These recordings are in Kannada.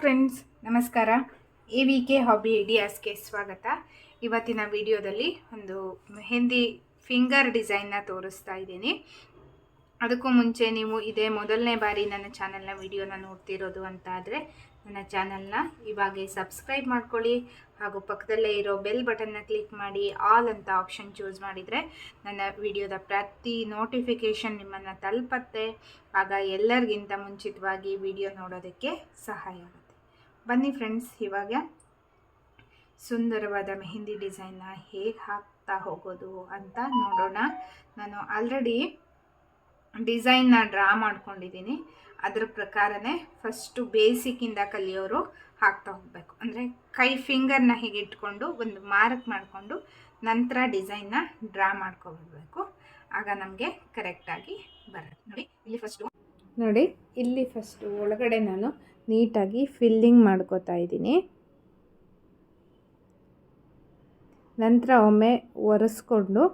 ಫ್ರೆಂಡ್ಸ್ ನಮಸ್ಕಾರ. ಎ ವಿ ಕೆ ಹಾಬಿ ಐಡಿಯಾಸ್ಗೆ ಸ್ವಾಗತ. ಇವತ್ತಿನ ವಿಡಿಯೋದಲ್ಲಿ ಒಂದು ಮೆಹಂದಿ ಫಿಂಗರ್ ಡಿಸೈನ್ನ ತೋರಿಸ್ತಾ ಇದ್ದೀನಿ. ಅದಕ್ಕೂ ಮುಂಚೆ ನೀವು ಇದೇ ಮೊದಲನೇ ಬಾರಿ ನನ್ನ ಚಾನಲ್ನ ವಿಡಿಯೋನ ನೋಡ್ತಿರೋದು ಅಂತ ಆದರೆ ನನ್ನ ಚಾನಲ್ನ ಇವಾಗೆ ಸಬ್ಸ್ಕ್ರೈಬ್ ಮಾಡ್ಕೊಳ್ಳಿ ಹಾಗೂ ಪಕ್ಕದಲ್ಲೇ ಇರೋ ಬೆಲ್ ಬಟನ್ನ ಕ್ಲಿಕ್ ಮಾಡಿ ಆಲ್ ಅಂತ ಆಪ್ಷನ್ ಚೂಸ್ ಮಾಡಿದರೆ ನನ್ನ ವಿಡಿಯೋದ ಪ್ರತಿ ನೋಟಿಫಿಕೇಷನ್ ನಿಮ್ಮನ್ನು ತಲುಪತ್ತೆ. ಆಗ ಎಲ್ಲರಿಗಿಂತ ಮುಂಚಿತವಾಗಿ ವಿಡಿಯೋ ನೋಡೋದಕ್ಕೆ ಸಹಾಯ ಆಗುತ್ತೆ. ಬನ್ನಿ ಫ್ರೆಂಡ್ಸ್, ಇವಾಗ ಸುಂದರವಾದ ಮೆಹಂದಿ ಡಿಸೈನ್ನ ಹೇಗೆ ಹಾಕ್ತಾ ಹೋಗೋದು ಅಂತ ನೋಡೋಣ. ನಾನು ಆಲ್ರೆಡಿ ಡಿಸೈನ್ನ ಡ್ರಾ ಮಾಡ್ಕೊಂಡಿದ್ದೀನಿ. ಅದ್ರ ಪ್ರಕಾರನೇ ಫಸ್ಟು ಬೇಸಿಕ್ಕಿಂದ ಕಲಿಯೋರು ಹಾಕ್ತಾ ಹೋಗಬೇಕು. ಅಂದರೆ ಕೈ ಫಿಂಗರ್ನ ಹೀಗೆ ಇಟ್ಕೊಂಡು ಒಂದು ಮಾರ್ಕ್ ಮಾಡಿಕೊಂಡು ನಂತರ ಡಿಸೈನ್ನ ಡ್ರಾ ಮಾಡ್ಕೊಬಿಡ್ಬೇಕು. ಆಗ ನಮಗೆ ಕರೆಕ್ಟಾಗಿ ಬರುತ್ತೆ. ನೋಡಿ, ಇಲ್ಲಿ ಫಸ್ಟು ನೋಡಿ, ಇಲ್ಲಿ ಫಸ್ಟು ಒಳಗಡೆ ನಾನು ನೀಟಾಗಿ ಫಿಲ್ಲಿಂಗ್ ಮಾಡ್ಕೋತಾ ಇದ್ದೀನಿ. ನಂತರ ಒಮ್ಮೆ ಒರೆಸ್ಕೊಂಡು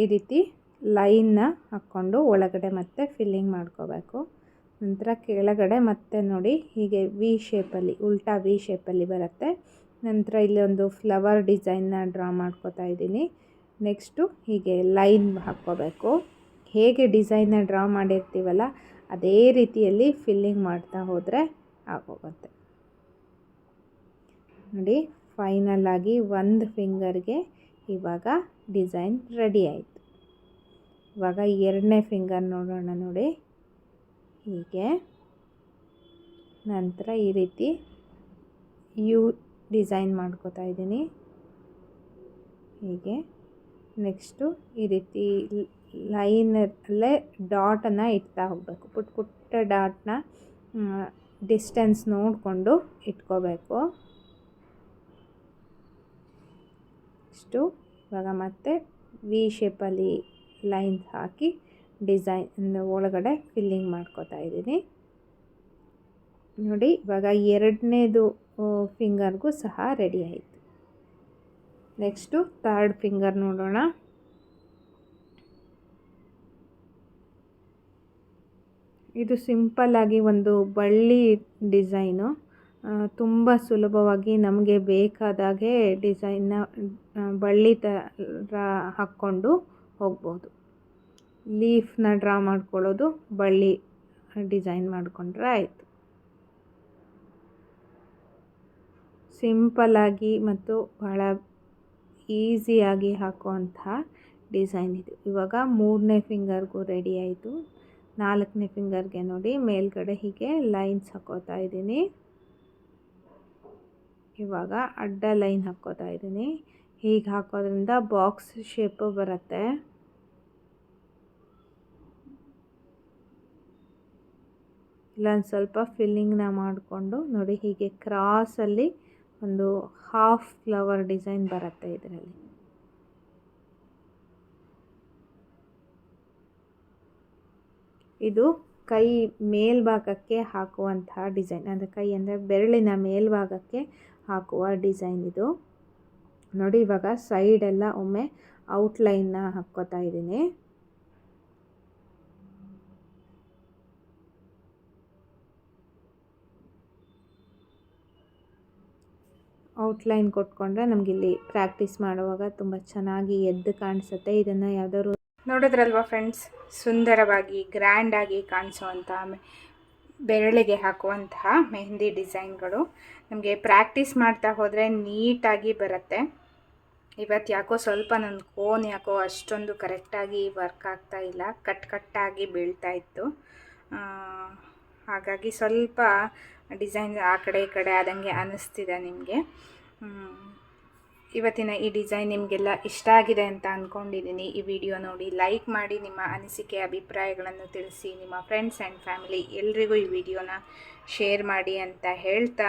ಈ ರೀತಿ ಲೈನ್ನ ಹಾಕ್ಕೊಂಡು ಒಳಗಡೆ ಮತ್ತೆ ಫಿಲ್ಲಿಂಗ್ ಮಾಡ್ಕೋಬೇಕು. ನಂತರ ಕೆಳಗಡೆ ಮತ್ತೆ ನೋಡಿ ಹೀಗೆ ವಿ ಶೇಪಲ್ಲಿ ಉಲ್ಟಾ ವಿ ಶೇಪಲ್ಲಿ ಬರುತ್ತೆ. ನಂತರ ಇಲ್ಲಿ ಒಂದು ಫ್ಲವರ್ ಡಿಸೈನ್ನ ಡ್ರಾ ಮಾಡ್ಕೋತಾ ಇದ್ದೀನಿ. ನೆಕ್ಸ್ಟು ಹೀಗೆ ಲೈನ್ ಹಾಕ್ಕೋಬೇಕು. ಹೇಗೆ ಡಿಸೈನ್ನ ಡ್ರಾ ಮಾಡಿರ್ತೀವಲ್ಲ, ಅದೇ ರೀತಿಯಲ್ಲಿ ಫಿಲ್ಲಿಂಗ್ ಮಾಡ್ತಾ ಹೋದರೆ ಆಗೋಗುತ್ತೆ. ನೋಡಿ ಫೈನಲ್ ಆಗಿ ಒಂದು ಫಿಂಗರ್ಗೆ ಇವಾಗ ಡಿಸೈನ್ ರೆಡಿ ಆಯಿತು. ಇವಾಗ ಎರಡನೇ ಫಿಂಗರ್ ನೋಡೋಣ ನೋಡಿ. ಹೀಗೆ. ನಂತರ ಈ ರೀತಿ ಯು ಡಿಸೈನ್ ಮಾಡ್ಕೋತಾ ಇದ್ದೀನಿ. ಹೀಗೆ. ನೆಕ್ಸ್ಟು ಈ ರೀತಿ ಲೈನಲ್ಲೇ ಡಾಟನ್ನು ಇಡ್ತಾ ಹೋಗಬೇಕು. ಪುಟ್ಟ ಪುಟ್ಟ ಡಾಟ್ನ ಡಿಸ್ಟೆನ್ಸ್ ನೋಡಿಕೊಂಡು ಇಟ್ಕೋಬೇಕು. ಇಷ್ಟು ಇವಾಗ ಮತ್ತೆ ವಿ ಶೇಪಲ್ಲಿ ಲೈನ್ಸ್ ಹಾಕಿ ಡಿಸೈನ್ ಒಳಗಡೆ ಫಿಲ್ಲಿಂಗ್ ಮಾಡ್ಕೋತಾ ಇದ್ದೀನಿ. ನೋಡಿ, ಇವಾಗ ಎರಡನೇದು ಫಿಂಗರ್ಗೂ ಸಹ ರೆಡಿ ಆಯಿತು. ನೆಕ್ಸ್ಟು ಥರ್ಡ್ ಫಿಂಗರ್ ನೋಡೋಣ. ಇದು ಸಿಂಪಲ್ಲಾಗಿ ಒಂದು ಬಳ್ಳಿ ಡಿಸೈನು. ತುಂಬ ಸುಲಭವಾಗಿ ನಮಗೆ ಬೇಕಾದಾಗೆ ಡಿಸೈನ್ನ ಬಳ್ಳಿ ಥರ ಹಾಕ್ಕೊಂಡು ಹೋಗ್ಬೋದು. ಲೀಫ್ನ ಡ್ರಾ ಮಾಡ್ಕೊಳ್ಳೋದು ಬಳ್ಳಿ ಡಿಸೈನ್ ಮಾಡಿಕೊಂಡ್ರೆ ಆಯಿತು. ಸಿಂಪಲ್ಲಾಗಿ ಮತ್ತು ಬಹಳ ಈಸಿಯಾಗಿ ಹಾಕುವಂತಹ ಡಿಸೈನ್ ಇದು. ಇವಾಗ ಮೂರನೇ ಫಿಂಗರ್ಗೂ ರೆಡಿ ಆಯಿತು. ನಾಲ್ಕನೇ ಫಿಂಗರ್ಗೆ ನೋಡಿ, ಮೇಲ್ಗಡೆ ಹೀಗೆ ಲೈನ್ಸ್ ಹಾಕೋತಾ ಇದ್ದೀನಿ. ಇವಾಗ ಅಡ್ಡ ಲೈನ್ ಹಾಕೋತಾ ಇದ್ದೀನಿ. ಹೀಗೆ ಹಾಕೋದ್ರಿಂದ ಬಾಕ್ಸ್ ಶೇಪು ಬರುತ್ತೆ. ಇಲ್ಲೊಂದು ಸ್ವಲ್ಪ ಫಿಲ್ಲಿಂಗ್ನ ಮಾಡಿಕೊಂಡು ನೋಡಿ ಹೀಗೆ ಕ್ರಾಸಲ್ಲಿ ಒಂದು ಹಾಫ್ ಫ್ಲವರ್ ಡಿಸೈನ್ ಬರುತ್ತೆ ಇದರಲ್ಲಿ. ಇದು ಕೈ ಮೇಲ್ಭಾಗಕ್ಕೆ ಹಾಕುವಂತಹ ಡಿಸೈನ್ ಅಂದರೆ ಕೈ ಅಂದರೆ ಬೆರಳಿನ ಮೇಲ್ಭಾಗಕ್ಕೆ ಹಾಕುವ ಡಿಸೈನ್ ಇದು. ನೋಡಿ, ಇವಾಗ ಸೈಡೆಲ್ಲ ಒಮ್ಮೆ ಔಟ್ಲೈನ್ನ ಹಾಕ್ಕೋತಾ ಇದ್ದೀನಿ. ಔಟ್ಲೈನ್ ಕೊಟ್ಕೊಂಡ್ರೆ ನಮಗಿಲ್ಲಿ ಪ್ರಾಕ್ಟೀಸ್ ಮಾಡುವಾಗ ತುಂಬ ಚೆನ್ನಾಗಿ ಎದ್ದು ಕಾಣಿಸುತ್ತೆ. ಇದನ್ನು ಯಾವುದಾದ್ರು ನೋಡಿದ್ರಲ್ವಾ ಫ್ರೆಂಡ್ಸ್ ಸುಂದರವಾಗಿ ಗ್ರ್ಯಾಂಡಾಗಿ ಕಾಣಿಸುವಂಥ ಬೆರಳಿಗೆ ಹಾಕುವಂತಹ ಮೆಹಂದಿ ಡಿಸೈನ್ಗಳು ನಮಗೆ ಪ್ರಾಕ್ಟೀಸ್ ಮಾಡ್ತಾ ಹೋದರೆ ನೀಟಾಗಿ ಬರುತ್ತೆ. ಇವತ್ತು ಯಾಕೋ ಸ್ವಲ್ಪ ನನ್ನ ಕೋನ್ ಯಾಕೋ ಅಷ್ಟೊಂದು ಕರೆಕ್ಟಾಗಿ ವರ್ಕ್ ಆಗ್ತಾ ಇಲ್ಲ ಕಟ್ ಕಟ್ಟಾಗಿ ಬೀಳ್ತಾ ಇತ್ತು. ಹಾಗಾಗಿ ಸ್ವಲ್ಪ ಡಿಸೈನ್ ಆ ಕಡೆ ಈ ಕಡೆ ಆದಂಗೆ ಅನ್ನಿಸ್ತಿದೆ ನಿಮಗೆ. ಇವತ್ತಿನ ಈ ಡಿಸೈನ್ ನಿಮಗೆಲ್ಲ ಇಷ್ಟ ಆಗಿದೆ ಅಂತ ಅಂದ್ಕೊಂಡಿದ್ದೀನಿ ಈ ವಿಡಿಯೋ ನೋಡಿ ಲೈಕ್ ಮಾಡಿ ನಿಮ್ಮ ಅನಿಸಿಕೆ, ಅಭಿಪ್ರಾಯಗಳನ್ನು ತಿಳಿಸಿ, ನಿಮ್ಮ ಫ್ರೆಂಡ್ಸ್ ಆ್ಯಂಡ್ ಫ್ಯಾಮಿಲಿ ಎಲ್ರಿಗೂ ಈ ವಿಡಿಯೋನ ಶೇರ್ ಮಾಡಿ ಅಂತ ಹೇಳ್ತಾ